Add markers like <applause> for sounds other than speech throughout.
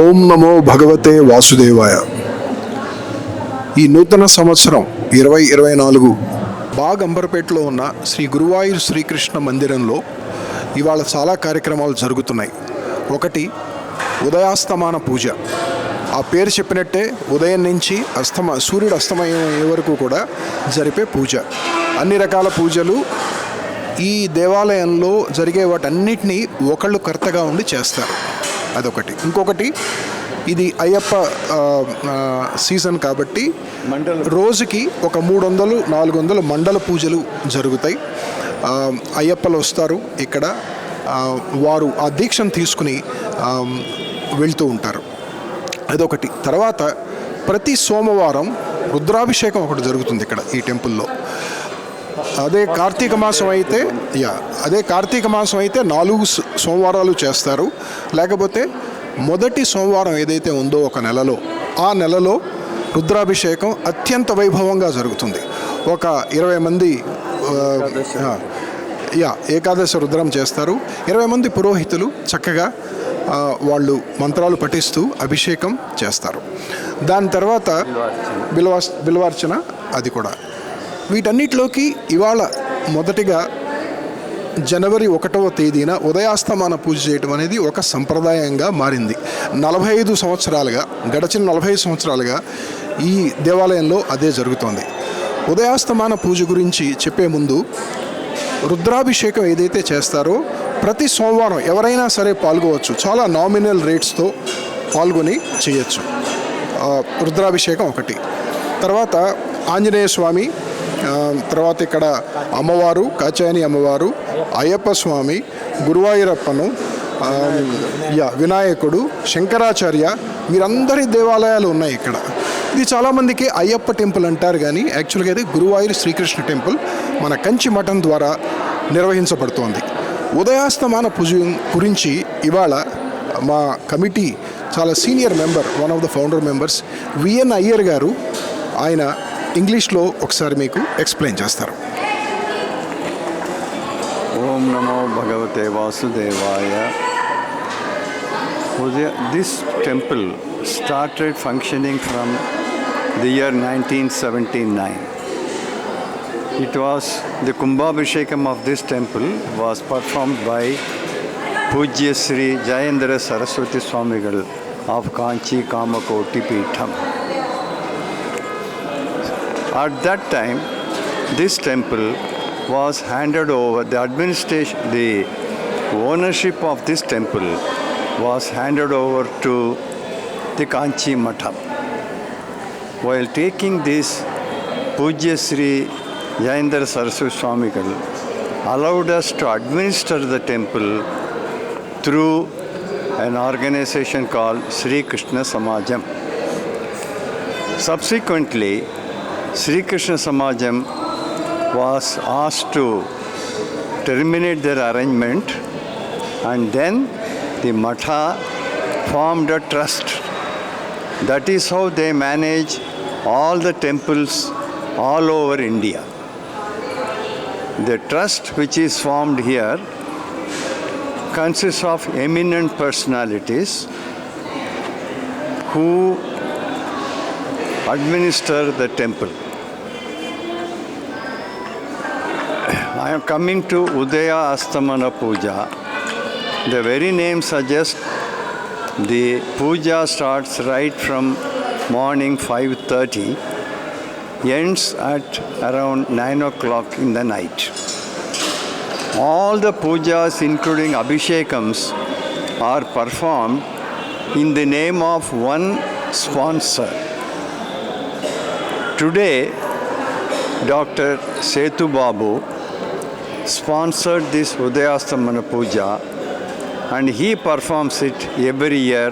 ఓం నమో భగవతే వాసుదేవాయ. ఈ నూతన సంవత్సరం ఇరవై ఇరవై నాలుగు బాగంబర్పేటలో ఉన్న శ్రీ గురువాయూర్ శ్రీకృష్ణ మందిరంలో ఇవాళ చాలా కార్యక్రమాలు జరుగుతున్నాయి. ఒకటి ఉదయాస్తమాన పూజ. ఆ పేరు చెప్పినట్టే ఉదయం నుంచి అస్తమ సూర్యుడు అస్తమయం వరకు కూడా జరిపే పూజ. అన్ని రకాల పూజలు ఈ దేవాలయంలో జరిగే వాటన్నిటినీ ఒకళ్ళు కర్తగా ఉండి చేస్తారు. అదొకటి. ఇంకొకటి ఇది అయ్యప్ప సీజన్ కాబట్టి రోజుకి ఒక మూడు వందలు నాలుగు వందలు మండల పూజలు జరుగుతాయి. అయ్యప్పలు వస్తారు ఇక్కడ. వారు ఆ దీక్షను తీసుకుని వెళ్తూ ఉంటారు. అదొకటి. తర్వాత ప్రతి సోమవారం రుద్రాభిషేకం ఒకటి జరుగుతుంది ఇక్కడ ఈ టెంపుల్లో. అదే కార్తీక మాసం అయితే యా అదే కార్తీక మాసం అయితే నాలుగు సోమవారాలు చేస్తారు. లేకపోతే మొదటి సోమవారం ఏదైతే ఉందో ఒక నెలలో ఆ నెలలో రుద్రాభిషేకం అత్యంత వైభవంగా జరుగుతుంది. ఒక ఇరవై మంది యా ఏకాదశి రుద్రం చేస్తారు. ఇరవై మంది పురోహితులు చక్కగా వాళ్ళు మంత్రాలు పఠిస్తూ అభిషేకం చేస్తారు. దాని తర్వాత బిల్వార్చన అది కూడా. వీటన్నిటిలోకి ఇవాళ మొదటిగా జనవరి ఒకటవ తేదీన ఉదయాస్తమాన పూజ చేయటం అనేది ఒక సంప్రదాయంగా మారింది. నలభై ఐదు సంవత్సరాలుగా గడచిన నలభై ఐదు సంవత్సరాలుగా ఈ దేవాలయంలో అదే జరుగుతోంది. ఉదయాస్తమాన పూజ గురించి చెప్పే ముందు రుద్రాభిషేకం ఏదైతే చేస్తారో ప్రతి సోమవారం ఎవరైనా సరే పాల్గొవచ్చు. చాలా నామినల్ రేట్స్తో పాల్గొని చేయొచ్చు. రుద్రాభిషేకం ఒకటి. తర్వాత ఆంజనేయ స్వామి తర్వాత ఇక్కడ అమ్మవారు కాచాయని అమ్మవారు అయ్యప్ప స్వామి గురువాయూరప్పను యా వినాయకుడు శంకరాచార్య వీరందరి దేవాలయాలు ఉన్నాయి ఇక్కడ. ఇది చాలామందికి అయ్యప్ప టెంపుల్ అంటారు కానీ యాక్చువల్గా ఇది గురువాయూరు శ్రీకృష్ణ టెంపుల్ మన కంచి మఠం ద్వారా నిర్వహించబడుతోంది. ఉదయాస్తమాన పూజ గురించి ఇవాళ మా కమిటీ చాలా senior member one of the founder members VN Iyer గారు ఆయన ఇంగ్లీష్లో ఒకసారి మీకు ఎక్స్ప్లెయిన్ చేస్తారు ఓం నమో భగవతే వాసుదేవాయ this temple started functioning from the year 1979. It was the Kumbhabhishekam of this temple was performed by Pujya Sri Jayendra Saraswati Swamigal of Kanchi Kamakoti Peetham. At that time, this temple was handed over, the administration, the ownership of this temple was handed over to the Kanchi Matham. While taking this, Pujya Sri Jayendra Saraswati Swamigal allowed us to administer the temple through an organization called Sri Krishna Samajam. Subsequently, Sri Krishna Samajam was asked to terminate their arrangement and then the Matha formed a trust. That is how they manage all the temples all over India. The trust which is formed here consists of eminent personalities who administer the temple. I am coming to Udaya Astamana Puja. The very name suggests the puja starts right from morning 5:30, ends at around 9 o'clock in the night. All the pujas, including abhishekams, are performed in the name of one sponsor. Today, Dr. Setu Babu sponsored this Udayastamana Puja and he performs it every year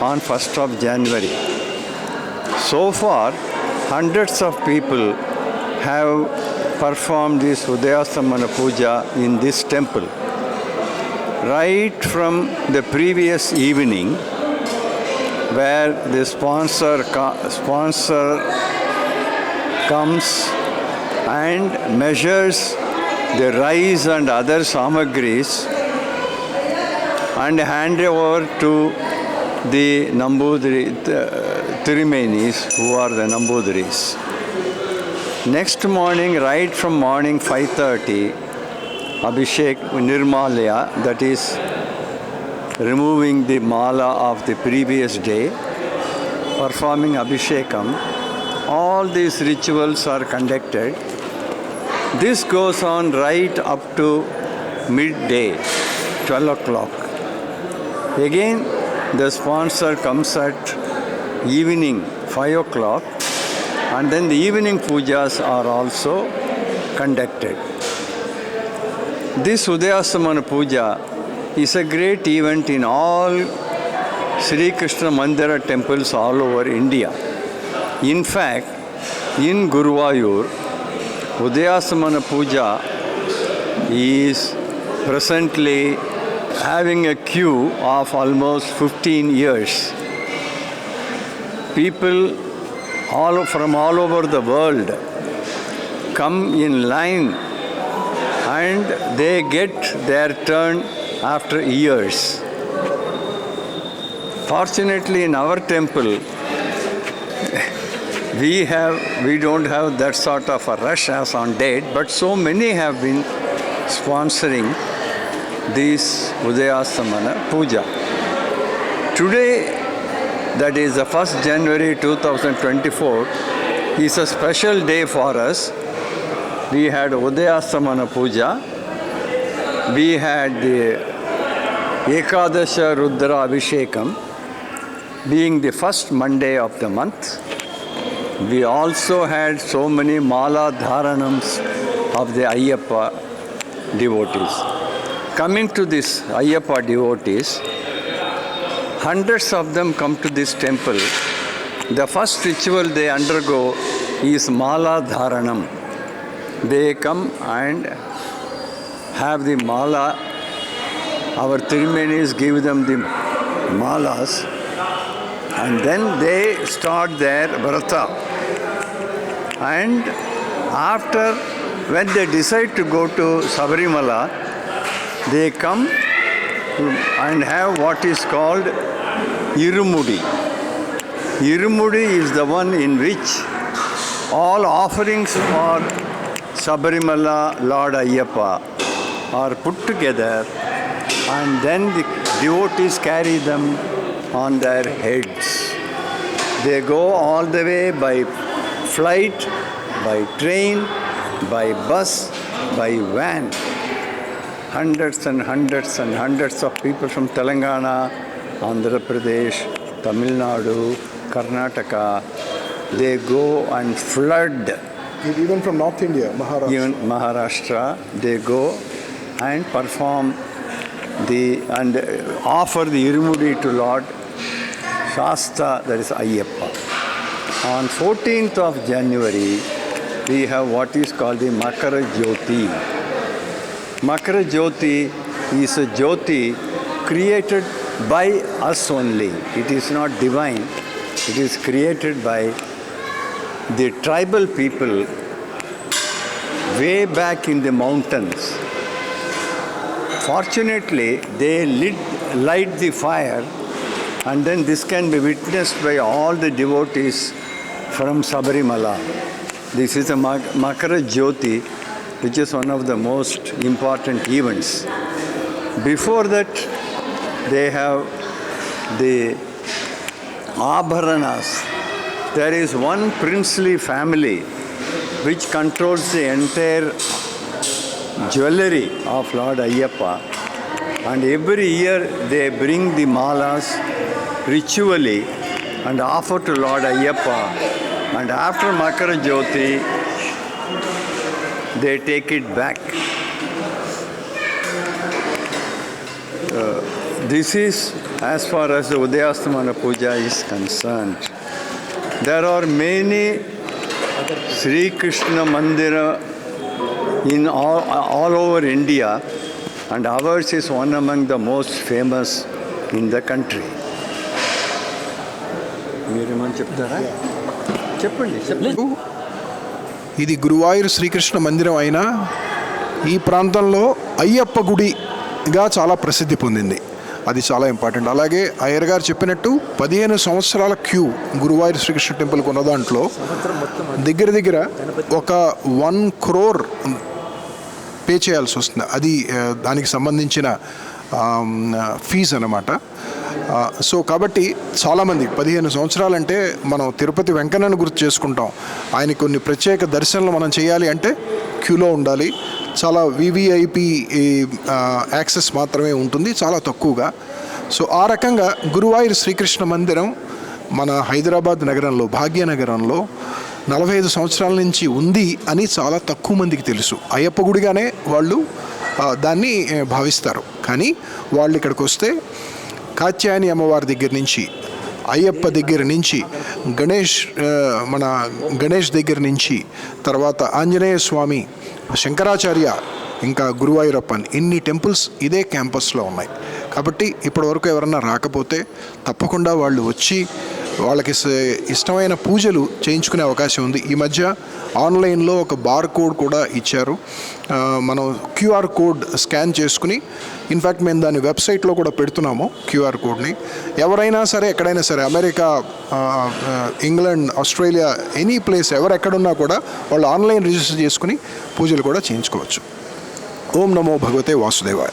on 1st of January. So far, hundreds of people have performed this Udayastamana Puja in this temple. Right from the previous evening, where the sponsor, sponsor comes and measures the rice and other samagris and hand over to the Nambudiri the uh, Tirumenis, who are the Nambudris. Next morning, right from morning 5:30, Abhishek Nirmalya, that is removing the mala of the previous day, performing Abhishekam. All these rituals are conducted. This goes on right up to midday, 12 o'clock. Again, the sponsor comes at evening 5 o'clock, and then the evening pujas are also conducted. This Udayasamana puja is a great event in all Sri Krishna Mandira temples all over India. In fact, in Guruvayur, Udayasamana puja is presently having a queue of almost 15 years. People all from all over the world come in line and they get their turn after years. Fortunately, in our temple, <laughs> we have we don't have that sort of a rush as on date, but so many have been sponsoring this Udayasamana puja. Today, that is the 1st January 2024, is a special day for us. We had Udayasamana puja, we had the Ekadasha Rudra Abhishekam, being the first Monday of the month. We also had so many mala dharanams of the Ayyappa devotees. Coming to this Ayyappa devotees, hundreds of them come to this temple. The first ritual they undergo is mala dharanam. They come and have the mala. Our Tirumenis give them the malas and then they start their vrata. And after, when they decide to go to Sabarimala, they come and have what is called Irumudi. Irumudi is the one in which all offerings for Sabarimala Lord Ayyappa are put together and then the devotees carry them on their heads. They go all the way by flight, by train, by bus, by van. Hundreds and hundreds and hundreds of people from Telangana, Andhra Pradesh, Tamil Nadu, Karnataka, they go and flood Even from North India, Maharashtra. even Maharashtra, they go and perform the and offer the Irumudi to Lord Shasta, that is Ayyappa. On 14th of January, we have what is called the Makara Jyoti. Makara Jyoti is a Jyoti created by us only. It is not divine. It is created by the tribal people way back in the mountains. Fortunately, they lit, light the fire, and then this can be witnessed by all the devotees from Sabarimala. This is a Mak- Makara Jyoti, which is one of the most important events. Before that, they have the Abharanas. There is one princely family which controls the entire jewelry of Lord Ayyappa. And every year they bring the malas ritually and offer to Lord Ayyappa. And after Makara Jyoti, they take it back. Uh, this is as far as the Udayastamana Puja is concerned. There are many Sri Krishna Mandira in all, all over India, and ours is one among the most famous in the country. మీరేమని చెప్తారా చెప్పండి ఇది గురువాయూర్ శ్రీకృష్ణ మందిరం అయినా ఈ ప్రాంతంలో అయ్యప్ప గుడిగా చాలా ప్రసిద్ధి పొందింది. అది చాలా ఇంపార్టెంట్. అలాగే అయ్యర్ గారు చెప్పినట్టు పదిహేను సంవత్సరాల క్యూ గురువాయూర్ శ్రీకృష్ణ టెంపుల్కి ఉన్న దాంట్లో దగ్గర దగ్గర ఒక వన్ క్రోర్ పే చేయాల్సి వస్తుంది. అది దానికి సంబంధించిన ఫీజు అనమాట సో కాబట్టి చాలామంది పదిహేను సంవత్సరాలంటే మనం తిరుపతి వెంకన్నను గుర్తు చేసుకుంటాం. ఆయన కొన్ని ప్రత్యేక దర్శనలు మనం చేయాలి అంటే క్యూలో ఉండాలి. చాలా వివిఐపి యాక్సెస్ మాత్రమే ఉంటుంది చాలా తక్కువగా. సో ఆ రకంగా గురువాయూర్ శ్రీకృష్ణ మందిరం మన హైదరాబాద్ నగరంలో భాగ్యనగరంలో నలభై ఐదు సంవత్సరాల నుంచి ఉంది అని చాలా తక్కువ మందికి తెలుసు. అయ్యప్ప గుడిగానే వాళ్ళు దాన్ని భావిస్తారు. కానీ వాళ్ళు ఇక్కడికి వస్తే కాత్యాయని అమ్మవారి దగ్గర నుంచి అయ్యప్ప దగ్గర నుంచి గణేష్ మన గణేష్ దగ్గర నుంచి తర్వాత ఆంజనేయ స్వామి శంకరాచార్య ఇంకా గురువాయూరప్పన్ ఇన్ని టెంపుల్స్ ఇదే క్యాంపస్లో ఉన్నాయి. కాబట్టి ఇప్పటివరకు ఎవరన్నా రాకపోతే తప్పకుండా వాళ్ళు వచ్చి వాళ్ళకి ఇష్టమైన పూజలు చేయించుకునే అవకాశం ఉంది. ఈ మధ్య ఆన్లైన్లో ఒక బార్ కోడ్ కూడా ఇచ్చారు. మనం క్యూఆర్ కోడ్ స్కాన్ చేసుకుని ఇన్ఫ్యాక్ట్ మేము దాన్ని వెబ్సైట్లో కూడా పెడుతున్నాము క్యూఆర్ కోడ్ని. ఎవరైనా సరే ఎక్కడైనా సరే America England Australia any place ఎవరెక్కడున్నా కూడా వాళ్ళు ఆన్లైన్ రిజిస్టర్ చేసుకుని పూజలు కూడా చేయించుకోవచ్చు. ఓం నమో భగవతే వాసుదేవాయ.